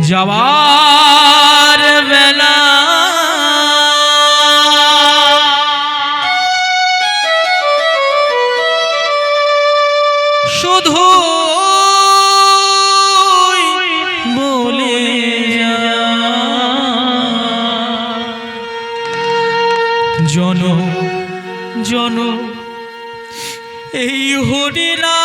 যাওয়ার বেলা শুধু বলে। জন জন এই হরিলা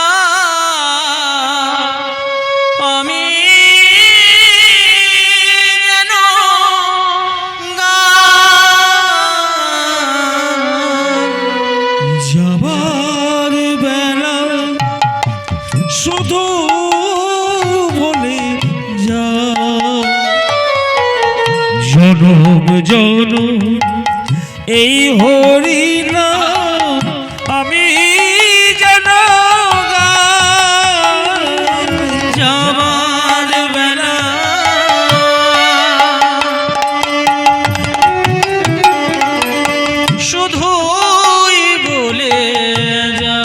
জনম জনম এই হরিনা আমি যেন যাবার শুধুই বলে যা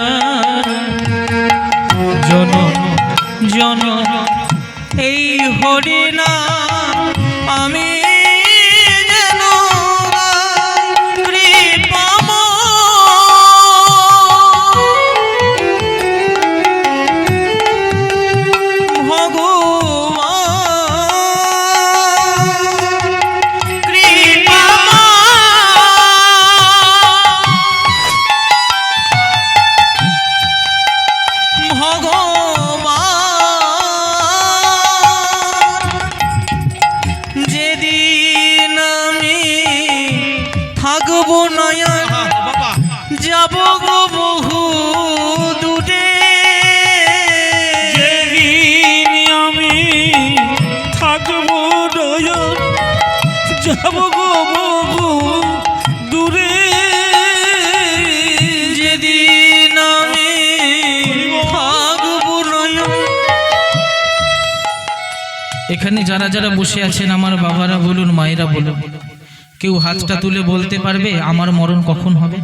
এই হরিনা আমি নয়ন যাব গো বহু দূরে। আমি থাকব নয়ন যাব গো বহু দূরে। যেদিন আমি থাকব নয়ন। এখানে যারা যারা বসে আছেন আমার বাবারা বলুন মায়েরা বলুন। কেউ হাতটা তুলে বলতে পারবে, আমার মরণ কখন হবে?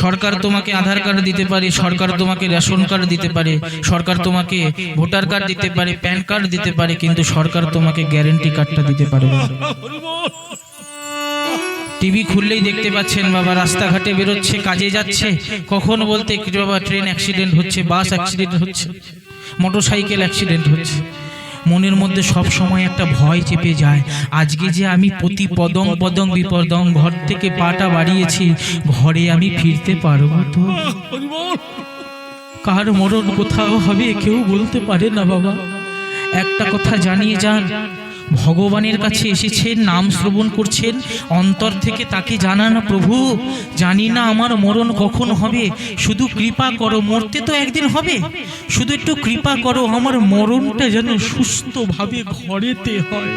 সরকার তোমাকে আধার কার্ড দিতে পারে, সরকার তোমাকে রেশন কার্ড দিতে পারে, সরকার তোমাকে ভোটার কার্ড দিতে পারে, প্যান কার্ড দিতে পারে, কিন্তু সরকার তোমাকে গ্যারেন্টি কার্ডটা দিতে পারবে টিভি খুললেই দেখতে পাচ্ছেন বাবা, রাস্তাঘাটে বেরোচ্ছে, কাজে যাচ্ছে। কখন বলতে বাবা, ট্রেন অ্যাক্সিডেন্ট হচ্ছে বাস অ্যাক্সিডেন্ট হচ্ছে মোটর সাইকেল অ্যাক্সিডেন্ট হচ্ছে। মনের মধ্যে সব সময় একটা ভয় চেপে যায়। আজকে যে আমি প্রতি পদং পদং বিপদং ঘর থেকে পাটা বাড়িয়েছি, ঘরে আমি ফিরতে পারব তো? কার মরণ কোথাও হবে কেউ বলতে পারে না বাবা। একটা কথা জানিয়ে যান ভগবানের কাছে এসেছেন, নাম শ্রবণ করছেন, অন্তর থেকে তাকে জানান, প্রভু, জানি না আমার মরণ কখন হবে, শুধু কৃপা করো, মরতে তো একদিন হবে। শুধু একটু কৃপা করো, আমার মরণটা যেন সুস্থভাবে ঘরেতে হয়।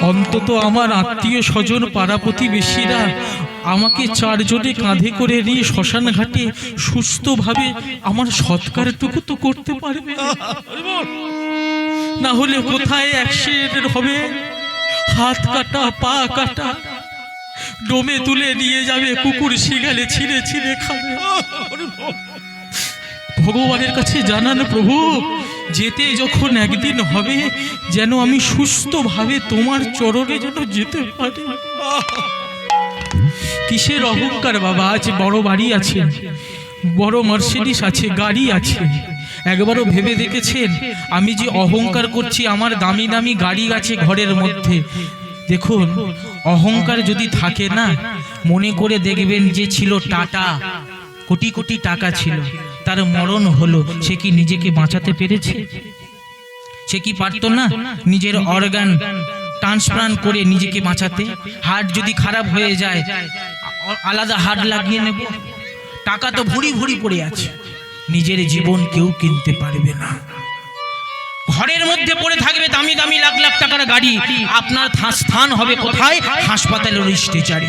অন্তত আমার আত্মীয় স্বজন পাড়া প্রতিবেশীরা আমাকে চারজনে কাঁধে করে নিয়ে শ্মশান ঘাটে সুস্থভাবে আমার সৎকারটুকু তো করতে পারবে। না হলে কোথায় অ্যাক্সিডেন্ট হবে? হাত কাটা পা কাটা ডোমে তুলে নিয়ে যাবে কুকুর শিগালে ছিঁড়ে ছিঁড়ে খাবে। ভগবানের কাছে জানান প্রভু যেতে যখন একদিন হবে যেন আমি সুস্থভাবে তোমার চরণে যেন যেতে পারি। কিসের অহংকার বাবা? আজ বড় বাড়ি আছে, বড় মার্সিডিস আছে, গাড়ি আছে। একবারও ভেবে দেখেছেন? আমি যে অহংকার করছি, আমার দামি দামি গাড়ি আছে ঘরের মধ্যে। দেখুন, অহংকার যদি থাকে না, মনে করে দেখবেন যে ছিল টাটা। কোটি কোটি টাকা ছিল। তার মরণ হলো। সে কি নিজেকে বাঁচাতে পেরেছে? সে কি পারতো না নিজের অর্গান ট্রান্সপ্লান্ট করে নিজেকে বাঁচাতে হার্ট যদি খারাপ হয়ে যায়, আলাদা হার্ট লাগিয়ে নেব। টাকা তো ভুড়ি ভুড়ি পড়ে আছে। নিজের জীবন কেউ কিনতে পারবে না। ঘরের মধ্যে পড়ে থাকবে দামি দামি লাখ লাখ টাকার গাড়ি। আপনার স্থান হবে কোথায়? হাসপাতালের স্টেচারে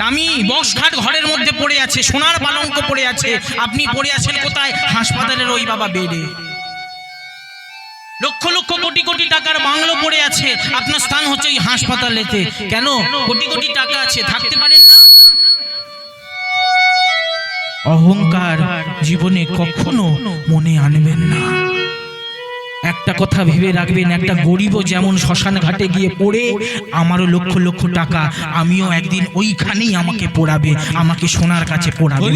দামি বক্সখাট ঘরের মধ্যে পড়ে আছে, সোনার পালঙ্ক পড়ে আছে। আপনি পড়ে আছেন কোথায়? হাসপাতালের ওই বাবা বেডে। লক্ষ লক্ষ কোটি কোটি টাকার বাংলো পড়ে আছে। আপনার স্থান হচ্ছে এই হাসপাতালেতে। কেন? কোটি কোটি টাকা আছে। থাকতে পারেন না? অহংকার জীবনে কখনো মনে আনবেন না। একটা কথা ভেবে রাখবেন, একটা গরিবও যেমন শ্মশান ঘাটে গিয়ে পড়ে, আমারও লক্ষ লক্ষ টাকা, আমিও একদিন ওইখানেই আমাকে পড়াবে, আমাকে সোনার কাছে পড়াবে।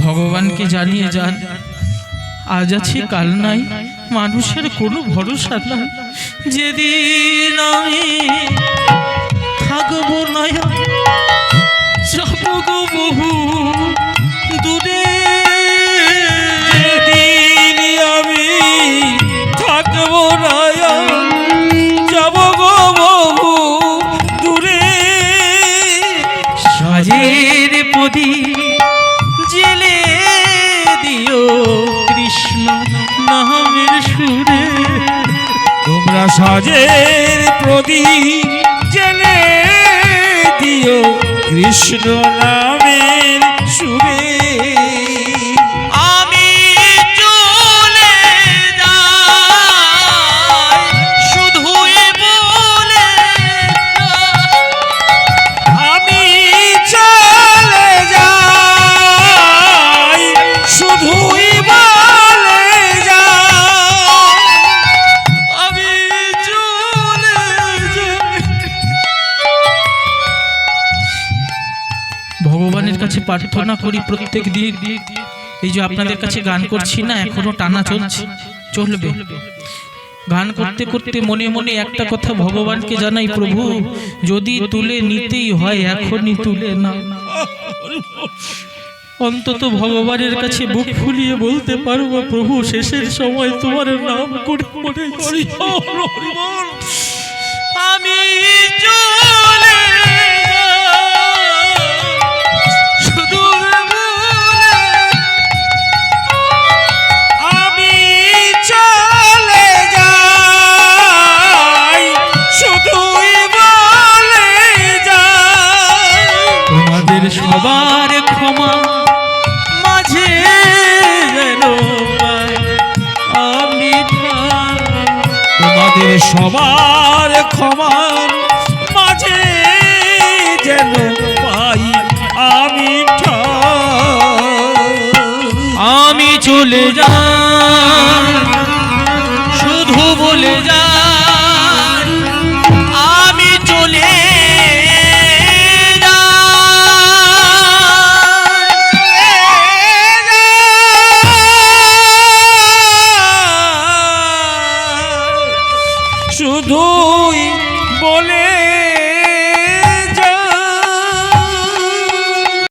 ভগবানকে জানিয়ে যান আজ আছে কাল নাই। মানুষের কোনো ভরসা নাই। যেদিন আমি থাকব না যাব গো বহু দূরে যেদিন আমি থাকব না যাব গো বহু দূরে সাজের প্রদীপ জেলে দিও কৃষ্ণ নামের সুরে তোমরা সাজের প্রদীপ জেলে দিও কৃষ্ণ নামের কাছে প্রার্থনা করি প্রত্যেক দিন। এই যে আপনাদের কাছে গান করছি না, এখনও টানা চলছে। চলবে। গান করতে করতে মনে মনে একটা কথা ভগবানকে জানাই, প্রভু, যদি তুলে নিতেই হয়, এখনই তুলে না অন্তত ভগবানের কাছে বুক ফুলিয়ে বলতে পারব, প্রভু, শেষের সময় তোমার নাম করে। আমি চলে মাঝে আমি। তোমাদের সবার ক্ষমার মাঝে যেন পাই আমি। আমি চলে যাই শুধু বলে যা